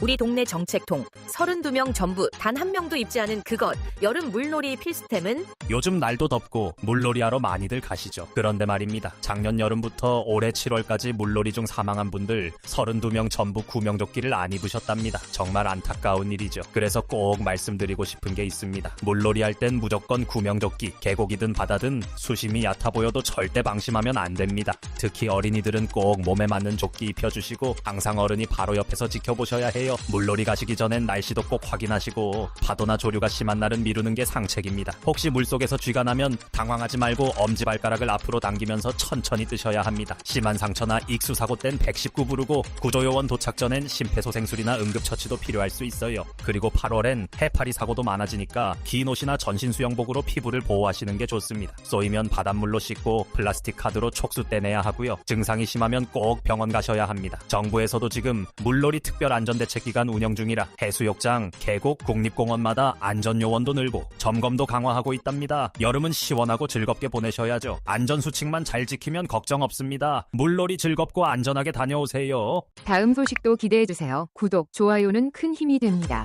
우리 동네 정책통 32명 전부 단 한 명도 입지 않은 그것 여름 물놀이 필수템은 요즘 날도 덥고 물놀이 하러 많이들 가시죠. 그런데 말입니다. 작년 여름부터 올해 7월까지 물놀이 중 사망한 분들 32명 전부 구명조끼를 안 입으셨답니다. 정말 안타까운 일이죠. 그래서 꼭 말씀드리고 싶은 게 있습니다. 물놀이 할 땐 무조건 구명조끼, 계곡이든 바다든 수심이 얕아 보여도 절대 방심하면 안 됩니다. 특히 어린이들은 꼭 몸에 맞는 조끼 입혀주시고 항상 어른이 바로 옆에서 지켜보셔야 해요. 물놀이 가시기 전엔 날씨도 꼭 확인하시고 파도나 조류가 심한 날은 미루는 게 상책입니다. 혹시 물속에서 쥐가 나면 당황하지 말고 엄지발가락을 앞으로 당기면서 천천히 뜨셔야 합니다. 심한 상처나 익수사고 땐 119 부르고 구조요원 도착 전엔 심폐소생술이나 응급처치도 필요할 수 있어요. 그리고 8월엔 해파리 사고도 많아지니까 긴 옷이나 전신 수영복으로 피부를 보호하시는 게 좋습니다. 쏘이면 바닷물로 씻고 플라스틱 카드로 촉수 떼내야 하고요. 증상이 심하면 꼭 병원 가셔야 합니다. 정부에서도 지금 물놀이 특별 안전 대책 기간 운영 중이라 해수욕장, 계곡, 국립공원마다 안전 요원도 늘고 점검도 강화하고 있답니다. 여름은 시원하고 즐겁게 보내셔야죠. 안전 수칙만 잘 지키면 걱정 없습니다. 물놀이 즐겁고 안전하게 다녀오세요. 다음 소식도 기대해 주세요. 구독, 좋아요는 큰 힘이 됩니다.